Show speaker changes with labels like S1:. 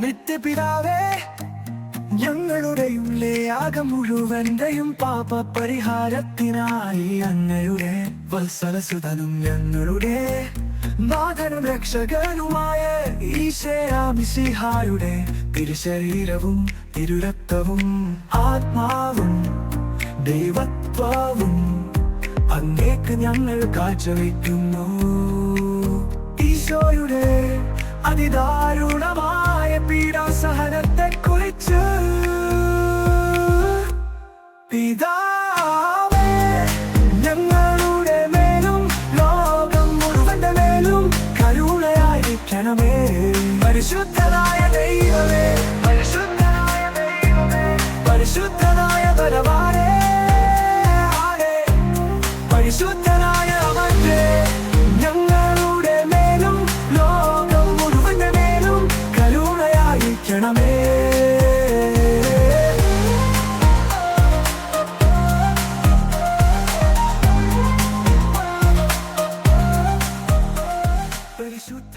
S1: നിത്യപിതാവേ ഞങ്ങളുടെയും ലേയാകം മുഴുവന്റെയും പാപ പരിഹാരത്തിനായി അങ്ങയുടെ വത്സലസുതനും ഞങ്ങളുടെ നാഥനും രക്ഷകനുമായ ഈശയാമിസിഹായുടെ തിരുശരീരവും തിരുരക്തവും ആത്മാവും ദൈവത്വവും അങ്ങേക്ക് ഞങ്ങൾ കാഴ്ചവെക്കുന്നു ഈശോയുടെ അതിദാരുണമായ പിതാവേ ഞങ്ങളുടെ ലോകം പരിശുദ്ധനായ ദൈവമേ പരിശുദ്ധനായ ദൈവമേ പരിശുദ്ധനായ പരിശുദ്ധനായ ഞങ്ങളുടെ മേലും ലോകം മുഴുവന്റെ മേലും കരുണയായിരിക്കണമേ. shoot